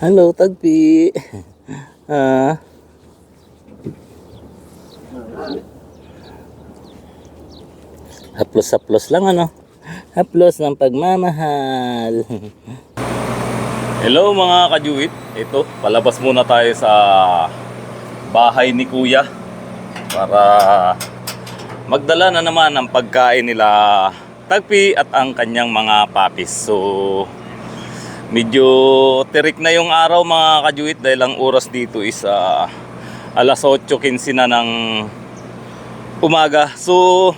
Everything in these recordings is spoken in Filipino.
Hello, Tagpi. Ah. Haplos-haplos lang ano. Haplos ng pagmamahal. Hello mga kajuit. Ito, palabas muna tayo sa bahay ni Kuya para magdala na naman ang pagkain nila Tagpi at ang kanyang mga papis. So, medyo tirik na yung araw mga kajuit dahil ang oras dito is ah, alas 8.15 na ng umaga. So,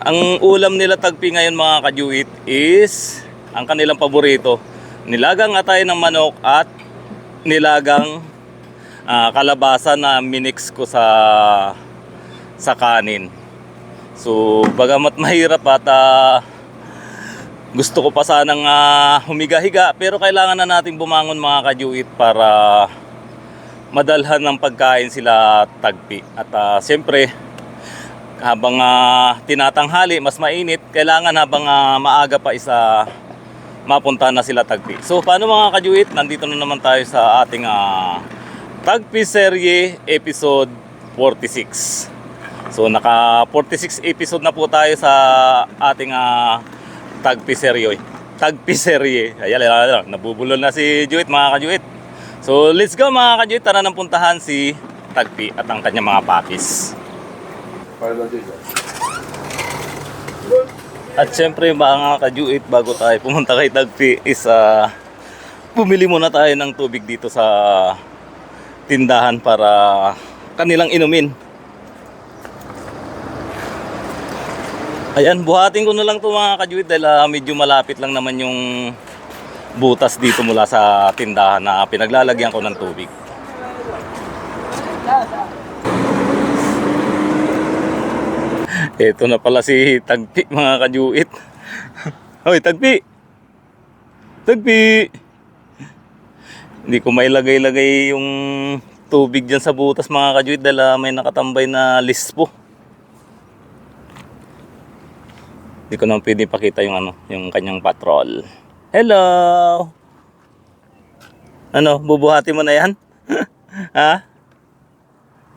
ang ulam nila tagpi ngayon mga kajuit is ang kanilang paborito. Nilagang atay ng manok at nilagang ah, kalabasa na minix ko sa sa kanin. So, bagamat mahirap at ah, gusto ko pa sanang ah, humiga-higa pero kailangan na nating bumangon mga kajuit para madalhan ng pagkain sila tagpi. At ah, siyempre, habang ah, tinatanghali, mas mainit, kailangan habang ah, maaga pa isa mapunta na sila tagpi. So paano mga kajuit, nandito na naman tayo sa ating ah, tagpi serye episode 46. So naka 46 episode na po tayo sa ating ah, tagpi serye. Tagpi serye. Ayan, ayan, nabubulol na si Juit mga kajuit. So let's go mga kajuit, tara nang puntahan si Tagpi at ang kanyang mga papis. At syempre mga kajuit bago tayo pumunta kay Tagpi is ah, bumili muna tayo ng tubig dito sa tindahan para kanilang inumin. Ayan, buhatin ko na lang to mga kajuit dahil ah, medyo malapit lang naman yung butas dito mula sa tindahan na pinaglalagyan ko ng tubig. Ito na pala si Tagpi mga kajuit. Hoy, Tagpi! Tagpi! Hindi ko may lagay-lagay yung tubig dyan sa butas mga kajuit dahil ah, may nakatambay na lispo. Hindi ko naman pwede pakita yung ano, yung kanyang patrol. Hello! Ano, bubuhati mo na yan? ha?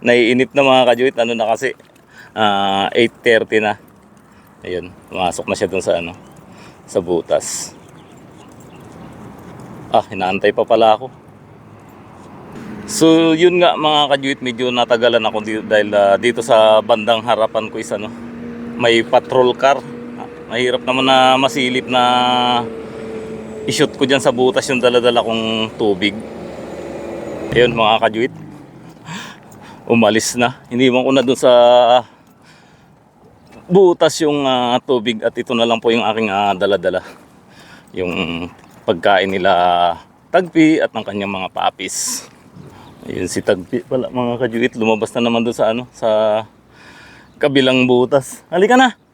Naiinip na mga kajuit, ano na kasi, ah 8.30 na. Ayun, pumasok na siya dun sa ano, sa butas. Ah, inaantay pa pala ako. So, yun nga mga kajuit, medyo natagalan ako dito dahil ah, dito sa bandang harapan ko is ano, may patrol car. Ah, Mahirap naman na masilip na i-shoot ko dyan sa butas yung daladala kong tubig. Ayun mga kajuit. Umalis na. Hindi ko na dun sa butas yung ah, tubig at ito na lang po yung aking ah, daladala. Yung pagkain nila Tagpi at ng kanyang mga papis. Ayun si Tagpi pala mga kajuit. Lumabas na naman dun sa ano, sa kabilang butas. Halika na!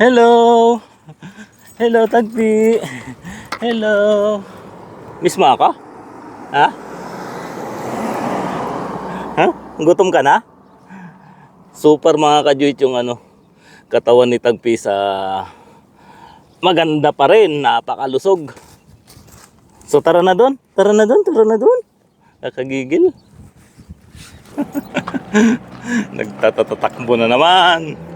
Hello! Hello, Tagpi! Hello! Miss ako? Ha? Ha? Gutom ka na? Super mga kajuit yung ano, katawan ni Tagpi sa maganda pa rin, napakalusog. So tara na doon, tara na doon, tara na doon. Nakagigil. Nagtatatakbo na naman.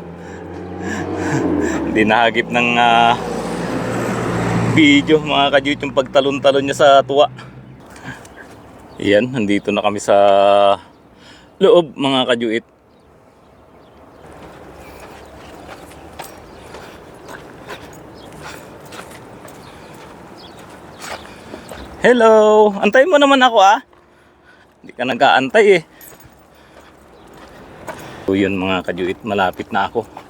Hindi nahagip ng ah, video mga kajuit yung pagtalon-talon niya sa tuwa. Yan, nandito na kami sa loob mga kajuit. Hello! Antayin mo naman ako ah. Hindi ka nag-aantay eh. So yun mga kajuit, malapit na ako.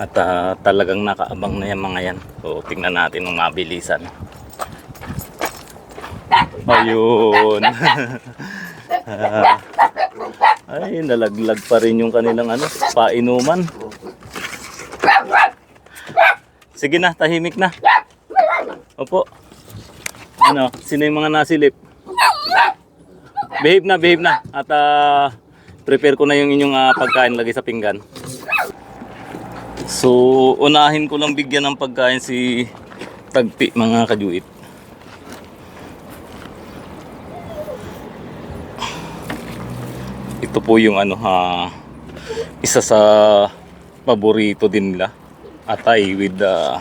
At ah, talagang nakaabang na yung mga yan. So tingnan natin ng mabilisan. Ayun. Ay, nalaglag pa rin yung kanilang ano, painuman. Sige na, tahimik na. Opo. Ano, sino yung mga nasilip? Behave na, behave na. At ah, prepare ko na yung inyong ah, pagkain lagi sa pinggan. So, unahin ko lang bigyan ng pagkain si tagpi mga kajuit. Ito po yung ano ha, isa sa paborito din nila. Atay with uh,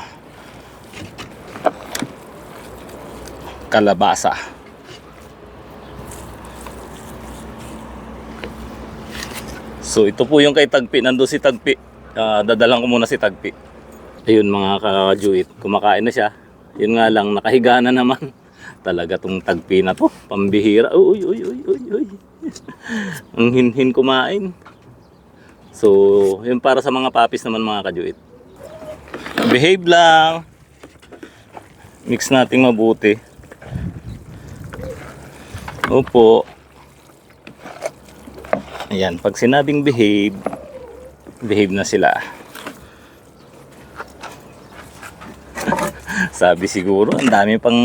kalabasa. So ito po yung kay Tagpi. Nandun si Tagpi. Ah, dadalang ko muna si Tagpi. Ayun mga ka-juit. Kumakain na siya. Yun nga lang, nakahiga na naman. Talaga tong Tagpi na to. Pambihira. Uy, uy, uy, uy, uy. Ang hinhin kumain. So, yun para sa mga papis naman mga kajuit. Behave lang. Mix nating mabuti. Opo. Ayan, pag sinabing behave, behave na sila. Sabi siguro, ang dami pang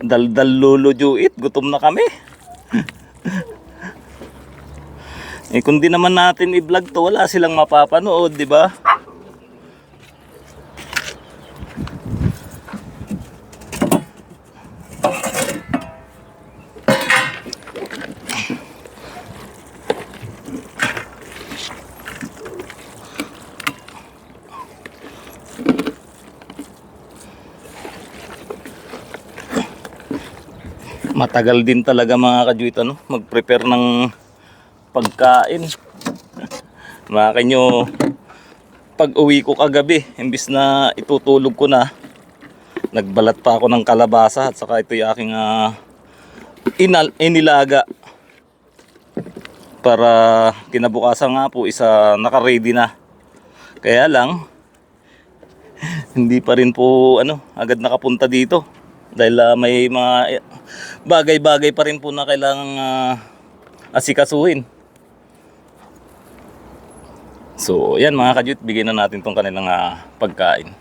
daldal lolo juit, gutom na kami. eh kung di naman natin i-vlog to, wala silang mapapanood, di ba? Matagal din talaga mga kajuit ano, mag-prepare ng pagkain. Mga kanyo, pag uwi ko kagabi, imbis na itutulog ko na, nagbalat pa ako ng kalabasa at saka ito yung aking ah, inal, inilaga para kinabukasan nga po isa naka-ready na. Kaya lang, hindi pa rin po ano, agad nakapunta dito. Dahil ah, may mga bagay-bagay pa rin po na kailangang ah, asikasuhin. So, yan mga kadyut, bigyan na natin tong kanilang ah, pagkain.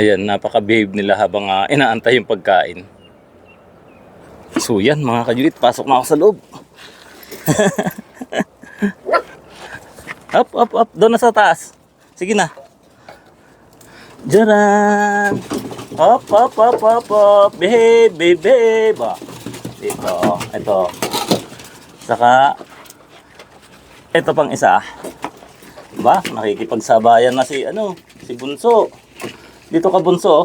Ayan, napaka-behave nila habang ah, inaantay yung pagkain. So yan mga kadyut, pasok na ako sa loob. up, up, up, doon na sa taas. Sige na. Jaran! Hop, hop, hop, hop, hop. Behave, behave. Ah, Dito, ito. Saka, ito pang isa. Ba, nakikipagsabayan na si, ano, si Bunso. Dito ka, Bunso.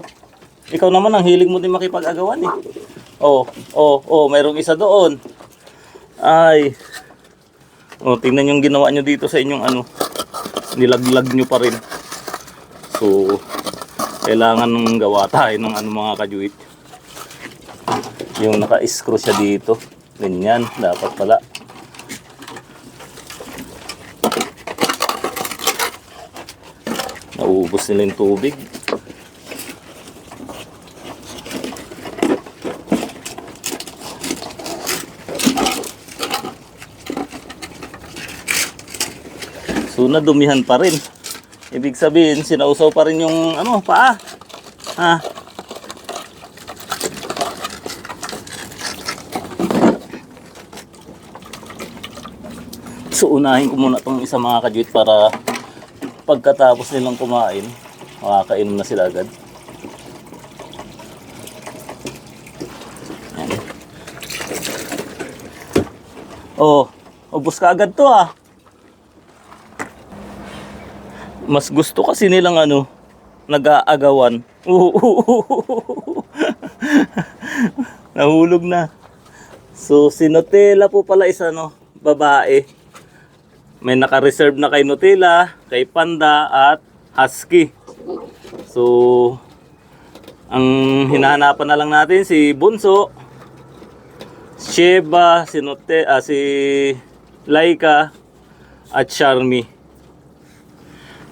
Ikaw naman ang hilig mo din makipag-agawan eh. Oh, oh, oh, mayroong isa doon. Ay. Oh, tingnan yung ginawa nyo dito sa inyong ano. Nilaglag nyo pa rin. So, kailangan nung gawa tayo ng ano mga kajuit. Yung naka-screw siya dito. Ganyan, dapat pala. Nauubos nila yung tubig. So nadumihan pa rin. Ibig sabihin, sinausaw pa rin yung ano, paa. Ha? So unahin ko muna tong isa mga kajuit para pagkatapos nilang kumain, makakainom na sila agad. Oh, ubos ka agad to ah. Mas gusto kasi nilang ano, nag-aagawan. Nahulog na. So, si Nutella po pala is ano, babae. May naka-reserve na kay Nutella, kay Panda, at Husky. So, ang hinahanapan na lang natin si Bunso, Sheba, si Nute, ah, si Laika, at Charmy.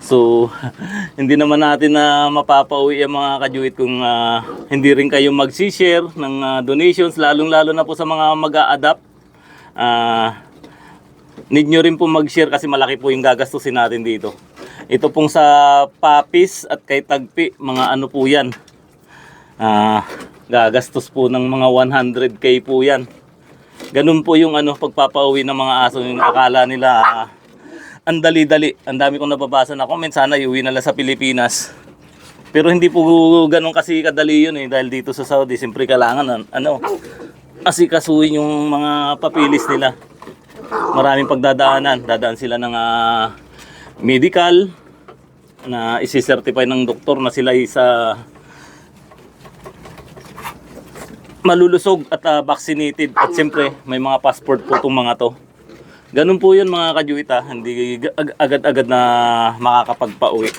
So, hindi naman natin na mapapauwi ang mga kajuit kung ah, hindi rin kayo mag-share ng ah, donations, lalong-lalo na po sa mga mag-a-adapt. Ah, need nyo rin po mag-share kasi malaki po yung gagastusin natin dito. Ito pong sa Papis at kay Tagpi, mga ano po yan. Ah, gagastos po ng mga 100k po yan. Ganun po yung ano pagpapauwi ng mga aso yung akala nila ah, ang dali-dali. Ang dami kong nababasa na comment. Sana iuwi na lang sa Pilipinas. Pero hindi po ganun kasi kadali yun eh. Dahil dito sa Saudi, siyempre kailangan an- ano, asikasuhin yung mga papilis nila. Maraming pagdadaanan. Dadaan sila ng ah, medical na isi-certify ng doktor na sila ay sa malulusog at ah, vaccinated. At siyempre, may mga passport po itong mga to. Ganun po yun mga kajuita, hindi ga- ag- agad-agad na makakapagpauwi.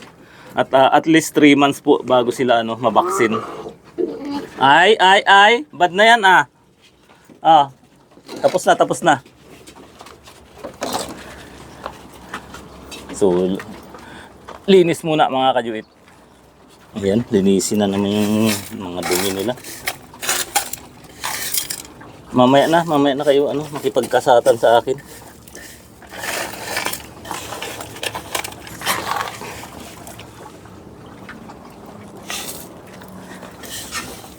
At ah, at least 3 months po bago sila ano, mabaksin. Ay, ay, ay, bad na yan ah. Ah, tapos na, tapos na. So, linis muna mga kajuit. Ayan, linisin na naman yung mga dumi nila. Mamaya na, mamaya na kayo ano, makipagkasatan sa akin.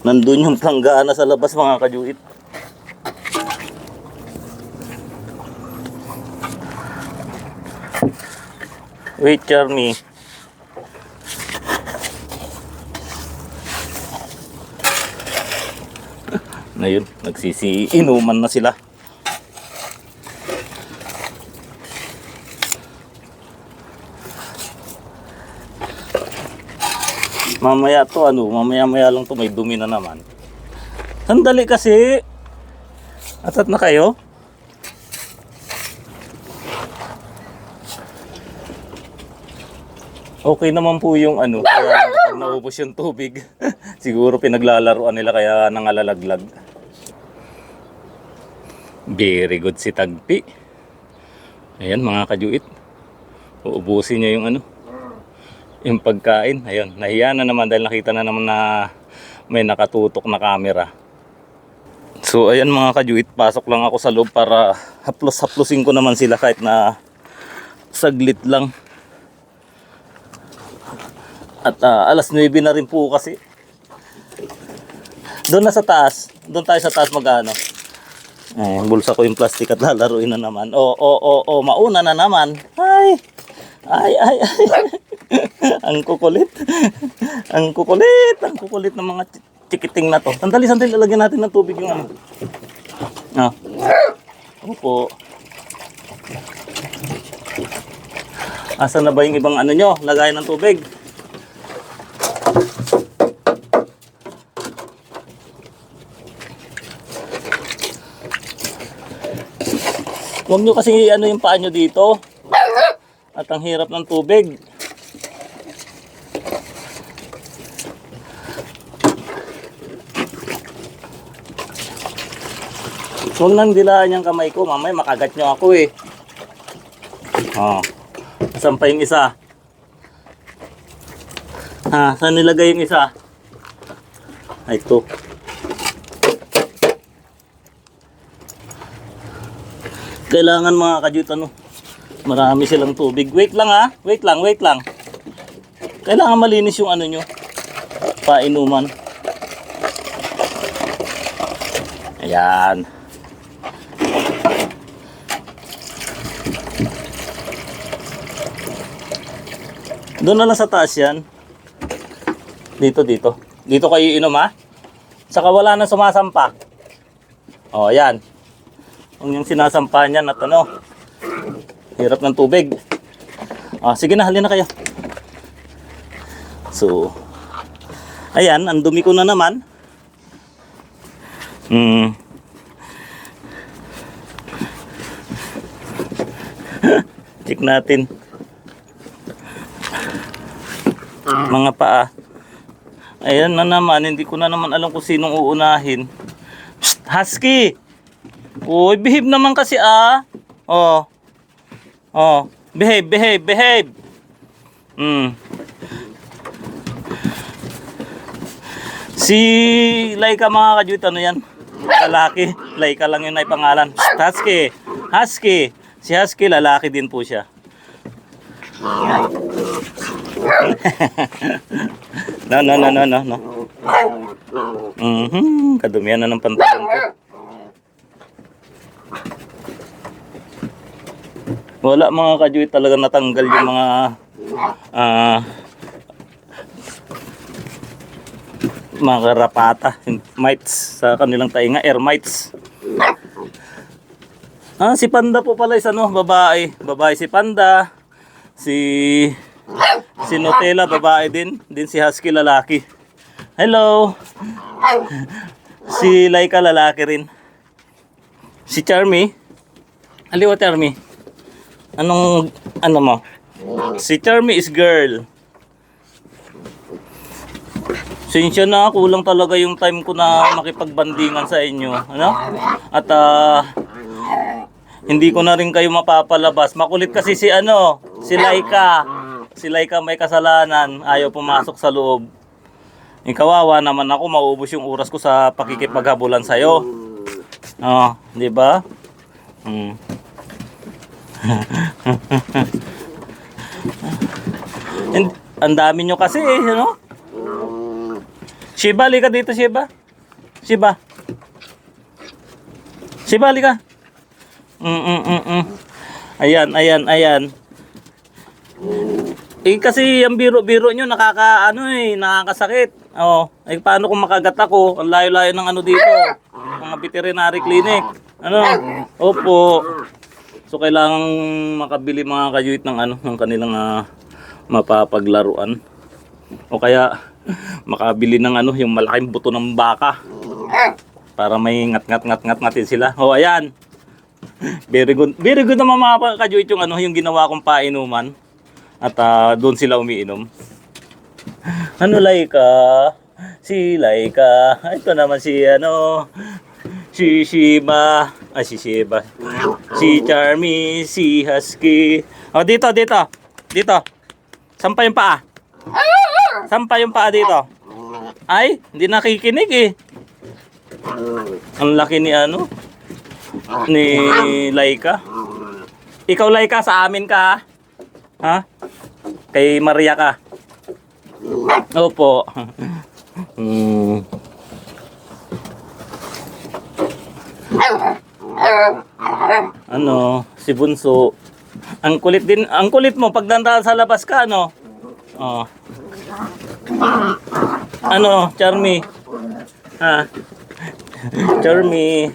Nandun yung planggana sa labas mga kajuit. Wait, Charmy. Na yun, nagsisi inuman na sila. Mamaya to ano, mamaya maya lang to may dumi na naman. Sandali kasi. Atat na kayo? Okay naman po yung ano, kaya naubos yung tubig, siguro pinaglalaruan nila kaya nangalalaglag. Very good si Tagpi. Ayan mga kajuit. Uubusin niya yung ano, yung pagkain. Ayun, nahiya na naman dahil nakita na naman na may nakatutok na camera. So ayan mga kajuit, pasok lang ako sa loob para haplos-haplosin ko naman sila kahit na saglit lang. At ah, alas 9 na rin po kasi. Doon na sa taas. Doon tayo sa taas magano. Eh, bulsa ko yung plastic at lalaruin na naman. Oh, oh, oh, oh, mauna na naman. Ay! Ay, ay, ay. ang kukulit. ang kukulit. Ang kukulit ng mga chi- chikiting na to. Sandali, sandali. Lalagyan natin ng tubig yung ano. Ah. Opo. Asa na ba yung ibang ano nyo? Lagay ng tubig. Huwag nyo kasi ano yung paa nyo dito. At ang hirap ng tubig. Huwag nang dilaan yung kamay ko. Mamaya makagat nyo ako eh. Oh. Saan pa yung isa? Ha? Saan nilagay yung isa? Ay, ito. Kailangan mga kadyut ano, marami silang tubig. Wait lang ha, wait lang, wait lang. Kailangan malinis yung ano nyo, painuman. Ayan. Doon na lang sa taas yan. Dito, dito. Dito kayo inom ha. Saka wala nang sumasampa. O, yan. Ang yung sinasampa niya at ano, hirap ng tubig. Ah, sige na, halina kayo. So, ayan, ang dumi ko na naman. Hmm. Check natin. Mga paa. Ayan na naman, hindi ko na naman alam kung sinong uunahin. Psst, Husky! Uy, behave naman kasi ah. Oh. Oh, behave, behave, behave. Hmm. Si Laika mga kajuit, ano yan? Lalaki. Laika lang yun ay pangalan. Psst, Husky. Husky. Si Husky, lalaki din po siya. no, no, no, no, no, no. Mhm, kadumihan na ng pantalon ko. Wala mga kajuit talaga natanggal yung mga ah mga rapata, mites sa kanilang tainga, air mites. Ah, si Panda po pala is ano, babae. Babae si Panda. Si si Nutella, babae din. Din si Husky, lalaki. Hello. Si Laika, lalaki rin. Si Charmy. Aliwa, Charmy. Anong, ano mo? Si Charmy is girl. Sinsya na, kulang talaga yung time ko na makipagbandingan sa inyo. Ano? At ah, hindi ko na rin kayo mapapalabas. Makulit kasi si ano, si Laika. Si Laika may kasalanan, ayaw pumasok sa loob. Ikawawa naman ako, mauubos yung oras ko sa pakikipaghabulan sa'yo. Oh, di ba? Hmm. And, ang dami nyo kasi eh, ano? Shiba, lika dito, Shiba. Shiba. Shiba, lika. Mm, mm, mm, mm. Ayan, ayan, ayan. Eh, kasi ang biro-biro nyo, nakaka, ano eh, nakakasakit. Oh, eh, paano kung makagat ako? Ang layo-layo ng ano dito. Mga veterinary clinic. Ano? Opo. So, kailangan makabili mga kayuit ng ano, ng kanilang ah, mapapaglaruan. O kaya, makabili ng ano, yung malaking buto ng baka. Para may ngat-ngat-ngat-ngat-ngatin sila. O, ayan. Very good. Very good naman mga kajuit yung ano, yung ginawa kong painuman. At ah, doon sila umiinom. Ano Laika? Si Laika. Ito naman si ano, si Shiba. Ah, si Shiba. Si Charmy, si Husky. O, dito, dito. Dito. Sampa yung paa. Sampa yung paa dito. Ay, hindi nakikinig eh. Ang laki ni ano? Ni Laika. Ikaw Laika, sa amin ka ha? Kay Maria ka. Opo. Hmm. Ano, si Bunso. Ang kulit din, ang kulit mo pag dandahan sa labas ka, ano? Oh. Ano, Charmy? Ha? Charmy.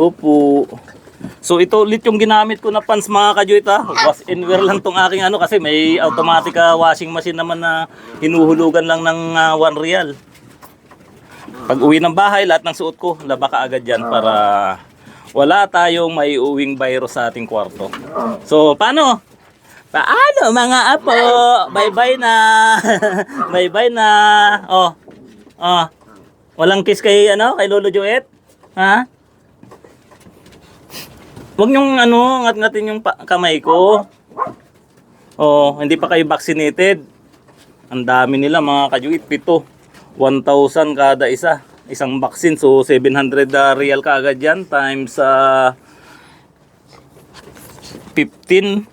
Upo. So ito ulit yung ginamit ko na pants mga kajuit ha. Was in wear lang tong aking ano kasi may automatic ah, washing machine naman na hinuhulugan lang ng 1 real. Pag uwi ng bahay, lahat ng suot ko, laba ka agad yan para wala tayong may uwing virus sa ating kwarto. So, paano? Paano mga apo? Bye-bye na. Bye-bye na. Oh. Oh. Walang kiss kay ano, kay Lolo Joet? Ha? Huwag niyong ano, ngat-ngatin yung kamay ko. Oh, hindi pa kayo vaccinated. Ang dami nila mga kajuit, pito. 1,000 kada isa. Isang vaccine, so 700 uh, real ka agad yan times uh, 15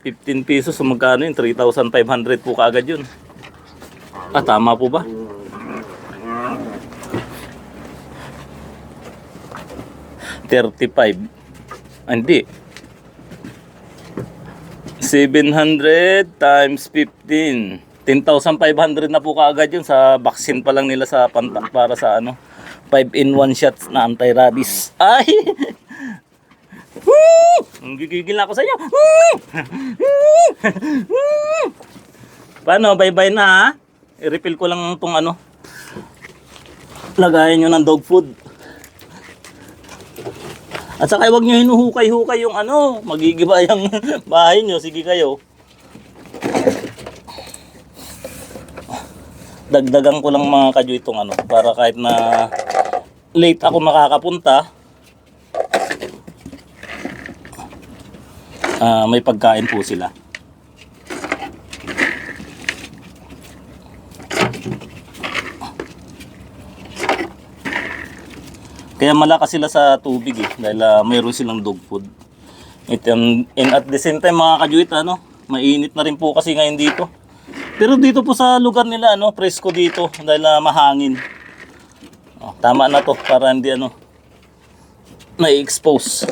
15 pesos, so magkano yun? 3,500 po kaagad yun. Ah, tama po ba? Thirty-five. Ah, hindi. 700 times 15. 10,500 na po kaagad yun sa vaccine pa lang nila sa panta para sa ano 5 in 1 shots na anti-rabies. Ay! Gigigil na ako sa inyo. Paano? Bye-bye na ha? I-refill ko lang tong ano. Lagayan nyo ng dog food. At saka huwag nyo hinuhukay-hukay yung ano, magigiba yung bahay nyo. Sige kayo. Dagdagan ko lang mga kadyo itong ano, para kahit na late ako makakapunta, ah, may pagkain po sila. Kaya malakas sila sa tubig eh, dahil ah, mayroon silang dog food. It, um, and at the same time mga kajuit, ano, mainit na rin po kasi ngayon dito. Pero dito po sa lugar nila, ano, presko dito dahil ah, mahangin. Oh, tama na to para hindi ano, na-expose.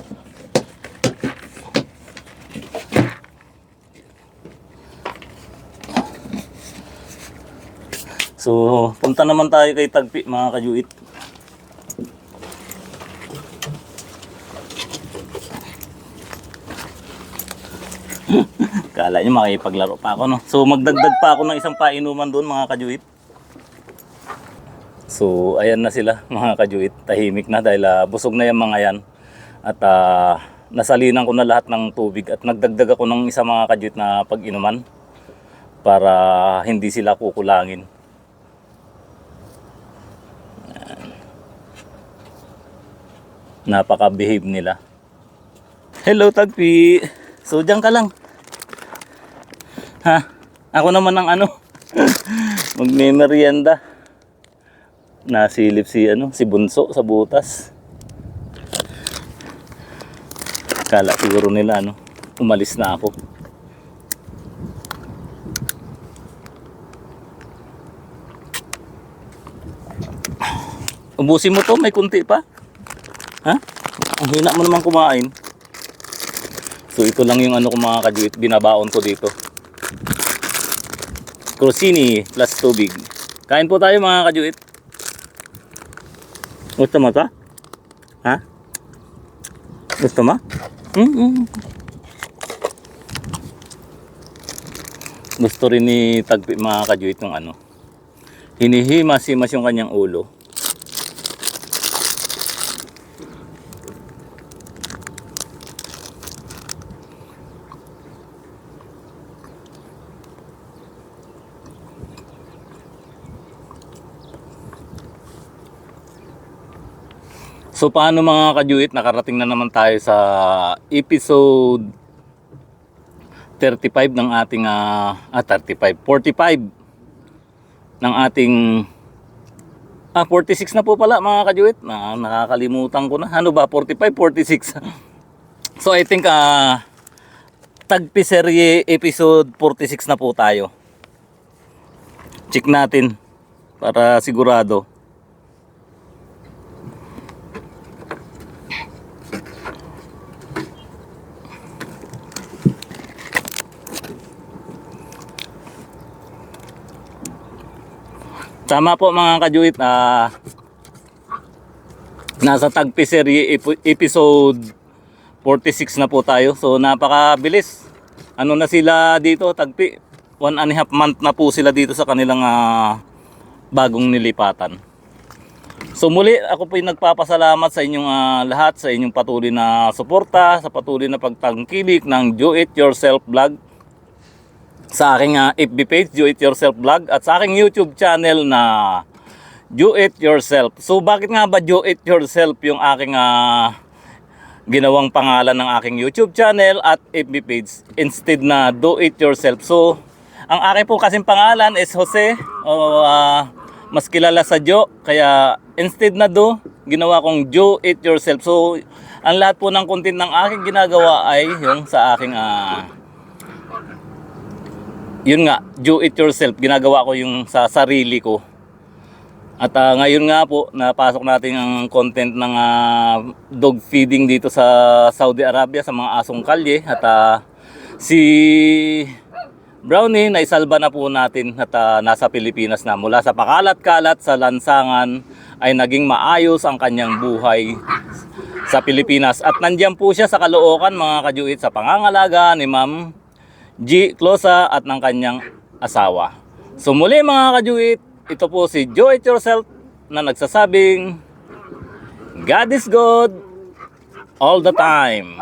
So, punta naman tayo kay Tagpi, mga kajuit. Kala nyo makipaglaro pa ako, no? So, magdagdag pa ako ng isang painuman doon, mga kajuit. So, ayan na sila, mga kajuit. Tahimik na dahil ah, busog na yung mga yan. At ah, nasalinan ko na lahat ng tubig at nagdagdag ako ng isa mga kajuit na pag-inuman para hindi sila kukulangin. Napaka-behave nila. Hello, Tagpi! So, dyan ka lang. Ako naman ang ano? Magme-merienda. Nasilip si ano, si Bunso sa butas. Kala siguro nila ano, umalis na ako. Ubusin mo to, may kunti pa. Ha? Ang hina mo naman kumain. So ito lang yung ano ko mga kajuit, binabaon ko dito. Crostini plus tubig. Kain po tayo mga kajuit. Gusto mo to? Ha? Gusto mo? Mm -mm. Gusto rin ni Tagpi mga kajuit yung ano. Hinihimas-himas yung kanyang ulo. So paano mga kajuit, nakarating na naman tayo sa episode 35 ng ating ah, ah 35, 45 ng ating ah 46 na po pala mga kajuit. Na, nakakalimutan ko na. Ano ba 45, 46. so I think ah tagpiserye episode 46 na po tayo. Check natin para sigurado. Tama po mga kajuit, ah nasa Tagpi Serie ep- episode 46 na po tayo. So napakabilis. Ano na sila dito, Tagpi? One and a half month na po sila dito sa kanilang ah, bagong nilipatan. So muli, ako po yung nagpapasalamat sa inyong ah, lahat, sa inyong patuloy na suporta, sa patuloy na pagtangkilik ng Do It Yourself Vlog sa aking ah, FB page, Do It Yourself Vlog, at sa aking YouTube channel na Do It Yourself. So bakit nga ba Do It Yourself yung aking ah, ginawang pangalan ng aking YouTube channel at FB page instead na Do It Yourself. So ang aking po kasing pangalan is Jose o ah, mas kilala sa Jo kaya instead na Do ginawa kong Do It Yourself. So ang lahat po ng content ng aking ginagawa ay yung sa aking ah, yun nga, do it yourself. Ginagawa ko yung sa sarili ko. At ah, ngayon nga po, napasok natin ang content ng ah, dog feeding dito sa Saudi Arabia sa mga asong kalye. At ah, si Brownie, naisalba na po natin at ah, nasa Pilipinas na. Mula sa pakalat-kalat sa lansangan ay naging maayos ang kanyang buhay sa Pilipinas. At nandiyan po siya sa Caloocan mga kajuit sa pangangalaga ni Ma'am G. Closa at ng kanyang asawa. So muli mga kajuit, ito po si Do It Yourself na nagsasabing God is good all the time.